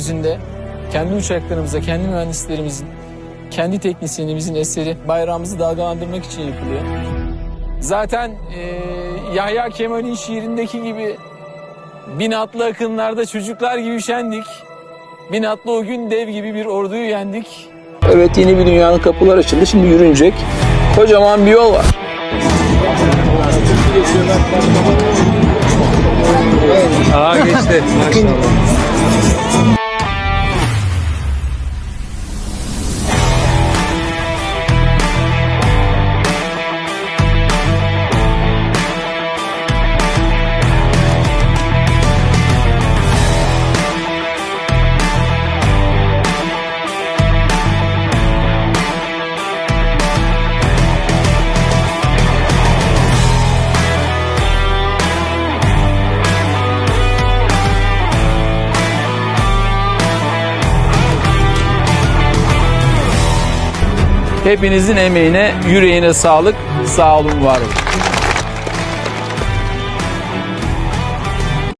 gökyüzünde kendi uçaklarımıza, kendi mühendislerimizin, kendi teknisyenimizin eseri bayrağımızı dalgalandırmak için yapılıyor. Zaten eee, Yahya Kemal'in şiirindeki gibi bin atlı akınlarda çocuklar gibi şendik. Bin atlı o gün dev gibi bir orduyu yendik. Evet yeni bir dünyanın kapıları açıldı. Şimdi yürünecek. Kocaman bir yol var. Aa geçti. Maşallah. Hepinizin emeğine, yüreğine sağlık. Sağ olun, var olun.